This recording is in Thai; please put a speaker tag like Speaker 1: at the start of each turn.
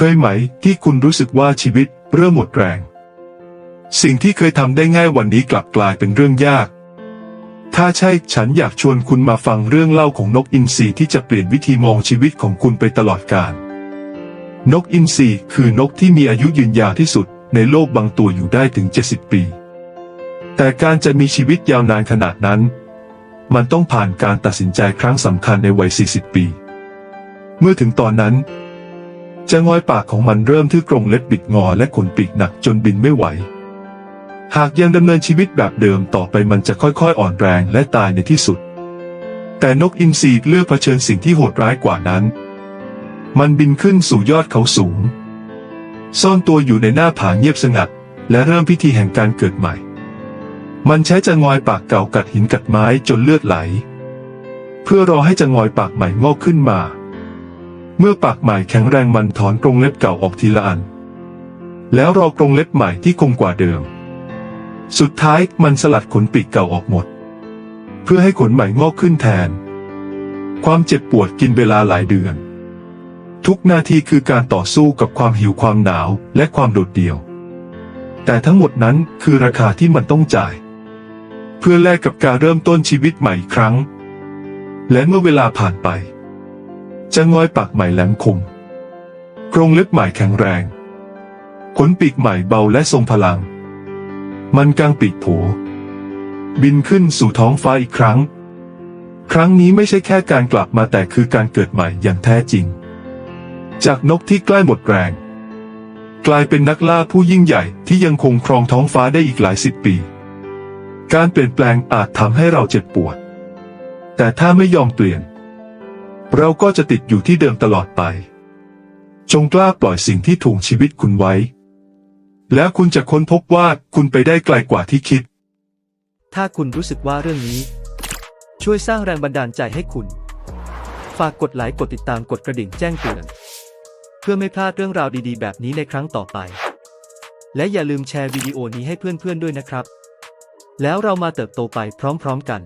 Speaker 1: เคยไหมที่คุณรู้สึกว่าชีวิตเริ่มหมดแรง สิ่งที่เคยทำได้ง่ายวันนี้กลับกลายเป็นเรื่องยาก ถ้าใช่ฉันอยากชวนคุณมาฟังเรื่องเล่าของนกอินทรีที่จะเปลี่ยนวิธีมองชีวิตของคุณไปตลอดกาลนกอินทรีคือนกที่มีอายุยืนยาวที่สุด ในโลกบางตัวอยู่ได้ถึง 70 ปี แต่การจะมีชีวิตยาวนานขนาดนั้น มันต้องผ่านการตัดสินใจครั้งสำคัญในวัย 40 ปี เมื่อถึงตอนนั้น จะงอยปากของมันเริ่มที่กรงเล็บบิดงอและขนปีกหนักจนบินไม่ไหว หากยังดำเนินชีวิตแบบเดิมต่อไปมันจะค่อยๆ อ่อนแรงและตายในที่สุด แต่นกอินทรีเลือกเผชิญสิ่งที่โหดร้ายกว่านั้น มันบินขึ้นสู่ยอดเขาสูง ซ่อนตัวอยู่ในหน้าผาเงียบสงัด และเริ่มพิธีแห่งการเกิดใหม่ มันใช้จะงอยปากเก่ากัดหินกัดไม้จนเลือดไหล เพื่อรอให้จะงอยปากใหม่งอกขึ้นมา เมื่อปากใหม่แข็งแรงมันถอนกรงเล็บเก่าออกทีละอัน แล้วรอกรงเล็บใหม่ที่คงกว่าเดิม สุดท้ายมันสลัดขนปีกเก่าออกหมด เพื่อให้ขนใหม่งอกขึ้นแทน ความเจ็บปวดกินเวลาหลายเดือน ทุกนาทีคือการต่อสู้กับความหิวความหนาวและความโดดเดี่ยว แต่ทั้งหมดนั้นคือราคาที่มันต้องจ่าย เพื่อแลกกับการเริ่มต้นชีวิตใหม่อีกครั้ง และเมื่อเวลาผ่านไป จะงอยปากใหม่แหลมคมกรงเล็บใหม่แข็งแรง ขนปีกใหม่เบาและทรงพลัง มันกางปีกโผบินขึ้นสู่ท้องฟ้าอีกครั้ง ครั้งนี้ไม่ใช่แค่การกลับมาแต่คือการเกิดใหม่อย่างแท้จริง จากนกที่ใกล้หมดแรง กลายเป็นนักล่าผู้ยิ่งใหญ่ที่ยังคงครองท้องฟ้าได้อีกหลายสิบปี การเปลี่ยนแปลงอาจทำให้เราเจ็บปวด แต่ถ้าไม่ยอมเปลี่ยน เราก็จะติดอยู่ที่เดิมตลอดไป จงกล้าปล่อยสิ่งที่ถ่วงชีวิตคุณไว้ แล้วคุณจะค้นพบว่าคุณไปได้ไกลกว่าที่คิด
Speaker 2: ถ้าคุณรู้สึกว่าเรื่องนี้ ช่วยสร้างแรงบันดาลใจให้คุณ ฝากกดไลค์กดติดตามกดกระดิ่งแจ้งเตือน เพื่อไม่พลาดเรื่องราวดีๆ แบบนี้ในครั้งต่อไป และอย่าลืมแชร์วิดีโอนี้ให้เพื่อนๆด้วยนะครับ แล้วเรามาเติบโตไปพร้อมๆกัน